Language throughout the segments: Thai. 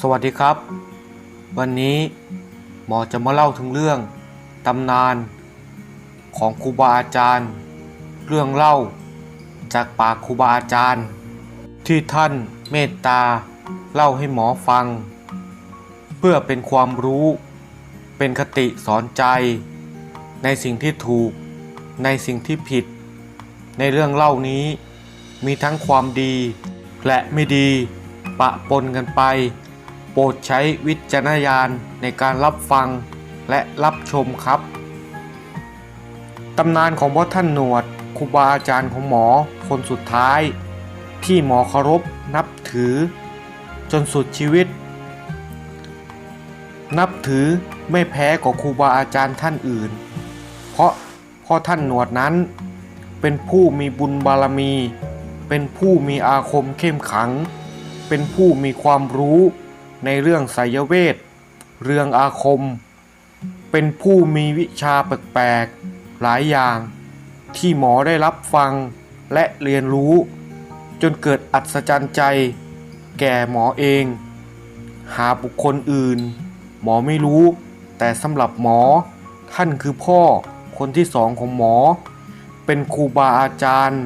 สวัสดีครับ วันนี้หมอจะมาเล่าถึงเรื่องตำนานของครูบาอาจารย์ เรื่องเล่าจากปากครูบาอาจารย์ ที่ท่านเมตตาเล่าให้หมอฟัง เพื่อเป็นความรู้เป็นคติสอนใจ ในสิ่งที่ถูกในสิ่งที่ผิด ในเรื่องเล่านี้มีทั้งความดีและไม่ดีปะปนกันไป โปรดใช้วิจารณญาณในการรับฟังและรับชมครับ ตำนานของพ่อท่านหนวดครูบาอาจารย์ของหมอคนสุดท้าย ที่หมอเคารพนับถือ จนสุดชีวิต นับถือไม่แพ้กับครูบาอาจารย์ท่านอื่น เพราะพ่อท่านหนวดนั้น เป็นผู้มีบุญบารมี เป็นผู้มีอาคมเข้มขัง เป็นผู้มีความรู้ ในเรื่องไสยเวท เรื่องอาคม เป็นผู้มีวิชาแปลกๆ หลายอย่าง ที่หมอได้รับฟังและเรียนรู้ จนเกิดอัศจรรย์ใจ แก่หมอเอง หาบุคคลอื่น หมอไม่รู้ แต่สำหรับหมอท่านคือพ่อคนที่สองของหมอ เป็นครูบาอาจารย์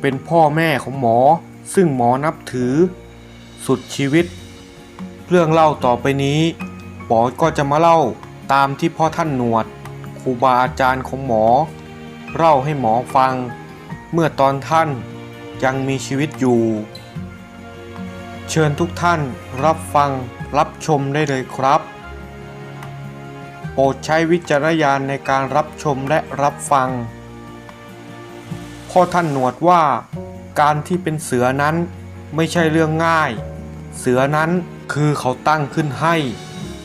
เป็นพ่อแม่ของหมอ ซึ่งหมอนับถือ สุดชีวิต เรื่องเล่าต่อไปนี้หมอก็จะมาเล่าตามที่พ่อท่านหนวดครูบาอาจารย์ของหมอ เล่าให้หมอฟัง เมื่อตอนท่านยังมีชีวิตอยู่ เชิญทุกท่านรับฟังรับชมได้เลยครับ โปรดใช้วิจารณญาณในการรับชมและรับฟัง พ่อท่านหนวดว่า การที่เป็นเสือนั้นไม่ใช่เรื่องง่าย เสือนั้น คือเขาตั้งขึ้นให้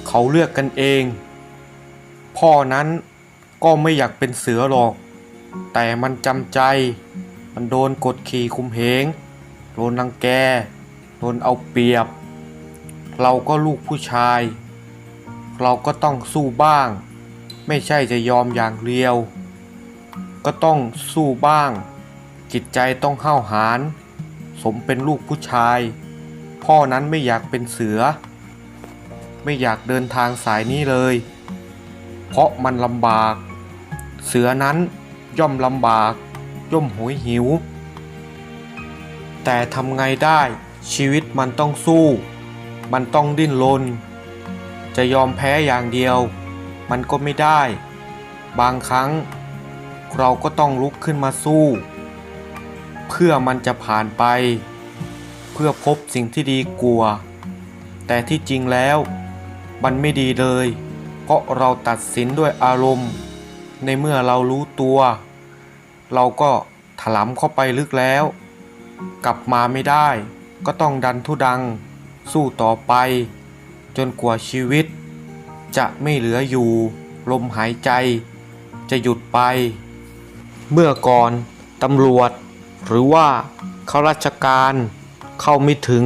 เขาเลือกกันเอง พ่อนั้นก็ไม่อยากเป็นเสือหรอก แต่มันจำใจ มันโดนกดขี่คุมเหง โดนรังแก โดนเอาเปรียบ เราก็ลูกผู้ชาย เราก็ต้องสู้บ้าง ไม่ใช่จะยอมอย่างเดียว ก็ต้องสู้บ้าง จิตใจต้องห้าวหาญ สมเป็นลูกผู้ชาย พ่อนั้นไม่อยากเป็นเสือ ไม่อยากเดินทางสายนี้เลย เพราะมันลำบาก เสือนั้นย่อมลำบาก ย่อมโหยหิว แต่ทำไงได้ชีวิตมันต้องสู้ มันต้องดิ้นรน จะยอมแพ้อย่างเดียว มันก็ไม่ได้ บางครั้ง เราก็ต้องลุกขึ้นมาสู้ เพื่อมันจะผ่านไป พื่อพบสิ่งที่ดีกว่าแต่ที่จริงแล้ว มันไม่ดีเลย เพราะเราตัดสินด้วยอารมณ์ ในเมื่อเรารู้ตัว เราก็ถลำเข้าไปลึกแล้ว กลับมาไม่ได้ ก็ต้องดันทุดัง สู้ต่อไป จนกว่าชีวิต จะไม่เหลืออยู่ ลมหายใจ จะหยุดไป เมื่อก่อนตำรวจ หรือว่าข้าราชการ เข้าไม่ถึง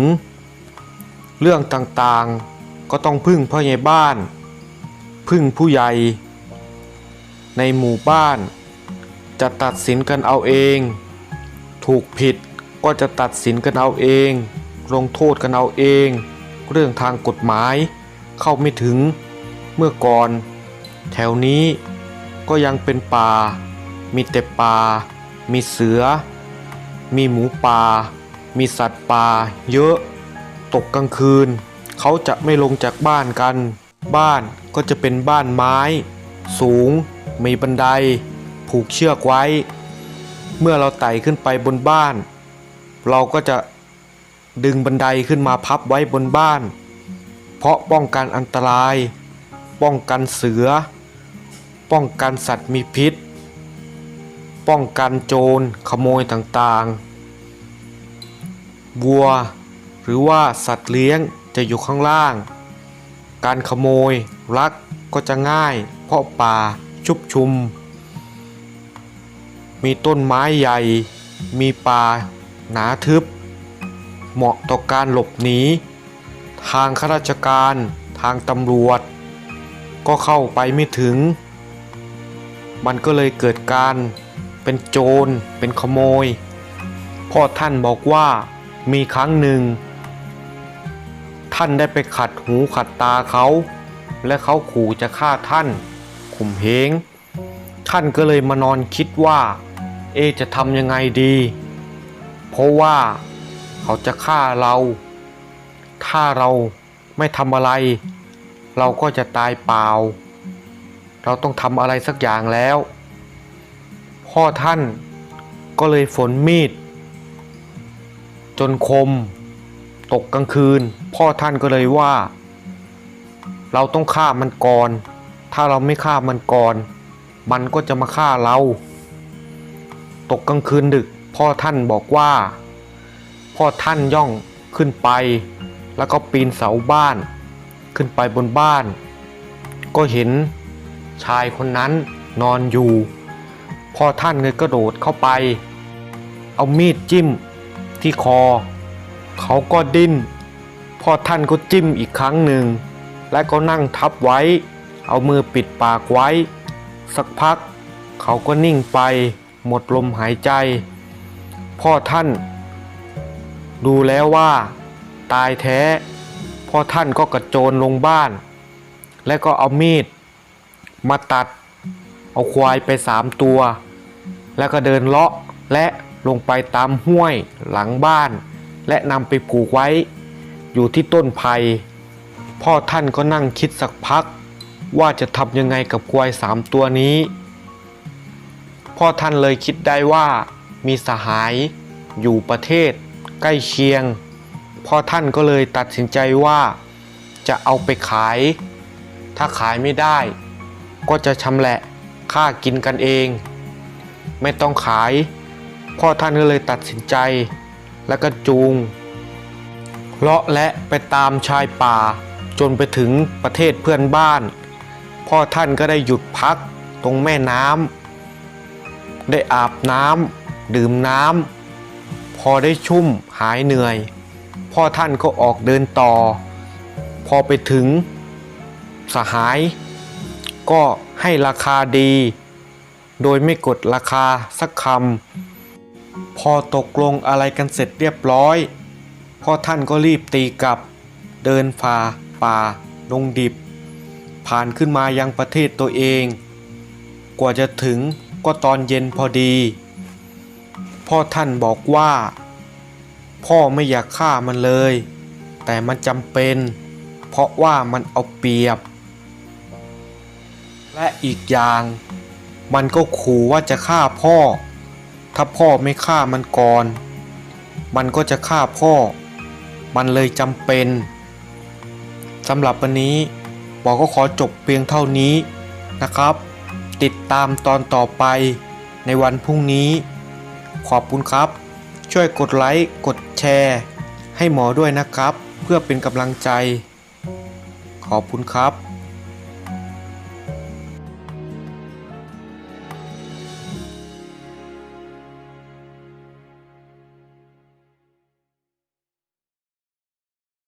เรื่องต่างๆ ก็ต้องพึ่งพ่อใหญ่บ้าน พึ่งผู้ใหญ่ ในหมู่บ้าน จะตัดสินกันเอาเอง ถูกผิดก็จะตัดสินกันเอาเอง ลงโทษกันเอาเอง เรื่องทางกฎหมายเข้าไม่ถึงเมื่อก่อน แถวนี้ก็ยังเป็นป่า มีแต่ป่า มีเสือ มีหมูป่า มีสัตว์ป่าเยอะ ตกกลางคืน เขาจะไม่ลงจากบ้านกัน บ้านก็จะเป็นบ้านไม้ สูง มีบันได ผูกเชือกไว้ เมื่อเราไต่ขึ้นไปบนบ้าน เราก็จะดึงบันไดขึ้นมาพับไว้บนบ้าน เพราะป้องกันอันตราย ป้องกันเสือ ป้องกันสัตว์มีพิษ ป้องกันโจรขโมยต่างๆ วัว หรือว่าสัตว์เลี้ยงจะอยู่ข้างล่าง การขโมยลักก็จะง่าย เพราะป่าชุบชุม มีต้นไม้ใหญ่ มีป่าหนาทึบ เหมาะต่อการหลบหนี ทางข้าราชการทางตำรวจ ก็เข้าไปไม่ถึง มันก็เลยเกิดการเป็นโจรเป็นขโมย พ่อท่านบอกว่า มีครั้งหนึ่ง ท่านได้ไปขัดหูขัดตาเขา และเขาขู่จะฆ่าท่านข่มเหงท่านก็เลยมานอนคิดว่า เอจะทำยังไงดี เพราะว่าเขาจะฆ่าเรา ถ้าเราไม่ทำอะไร เราก็จะตายเปล่า เราต้องทำอะไรสักอย่างแล้ว พ่อท่านก็เลยฝนมีด จนคม ตกกลางคืน พ่อท่านก็เลยว่า เราต้องฆ่ามันก่อน ถ้าเราไม่ฆ่ามันก่อน มันก็จะมาฆ่าเรา ตกกลางคืนดึก พ่อท่านบอกว่า พ่อท่านย่องขึ้นไป แล้วก็ปีนเสาบ้าน ขึ้นไปบนบ้าน ก็เห็นชายคนนั้นนอนอยู่ พ่อท่านเลยกระโดดเข้าไป เอามีดจิ้ม ที่คอ เขาก็ดิ้นพ่อท่านก็จิ้มอีกครั้งหนึ่ง และก็นั่งทับไว้ เอามือปิดปากไว้ สักพัก เขาก็นิ่งไป หมดลมหายใจ พ่อท่าน ดูแล้วว่า ตายแท้ พ่อท่านก็กระโจนลงบ้าน และก็เอามีด มาตัด เอาควายไปสามตัว แล้วก็เดินเลาะและ ลงไปตามห้วยหลังบ้าน และนำไปผูกไว้ อยู่ที่ต้นไผ่พ่อท่านก็นั่งคิดสักพัก ว่าจะทำยังไงกับควายสามตัวนี้ พ่อท่านเลยคิดได้ว่ามีสหายอยู่ประเทศ ใกล้เคียง พ่อท่านก็เลยตัดสินใจว่าจะเอาไปขาย ถ้าขายไม่ได้ ก็จะชำแหละค่ากินกันเอง ไม่ต้องขาย พ่อท่านก็เลยตัดสินใจ แล้วก็จูงเลาะและไปตามชายป่า จนไปถึงประเทศเพื่อนบ้าน พ่อท่านก็ได้หยุดพักตรงแม่น้ำได้อาบน้ำดื่มน้ำพอได้ชุ่มหายเหนื่อย พ่อท่านก็ออกเดินต่อ พอไปถึงสหาย ก็ให้ราคาดี โดยไม่กดราคาสักคำ พอตกลงอะไรกันเสร็จเรียบร้อยพ่อท่านก็รีบตีกลับ เดินฝ่าป่าลงดิบ ผ่านขึ้นมายังประเทศตัวเอง กว่าจะถึงก็ตอนเย็นพอดี พ่อท่านบอกว่า พ่อไม่อยากฆ่ามันเลย แต่มันจำเป็น เพราะว่ามันเอาเปรียบ และอีกอย่าง มันก็ขู่ว่าจะฆ่าพ่อ ถ้าพ่อไม่ฆ่ามันก่อน มันก็จะฆ่าพ่อ มันเลยจำเป็นสำหรับวันนี้ปอก็ขอจบเพียงเท่านี้นะครับ ติดตามตอนต่อไปในวันพรุ่งนี้ ขอบคุณครับ ช่วยกดไลค์กดแชร์ ให้หมอด้วยนะครับ เพื่อเป็นกำลังใจ ขอบคุณครับ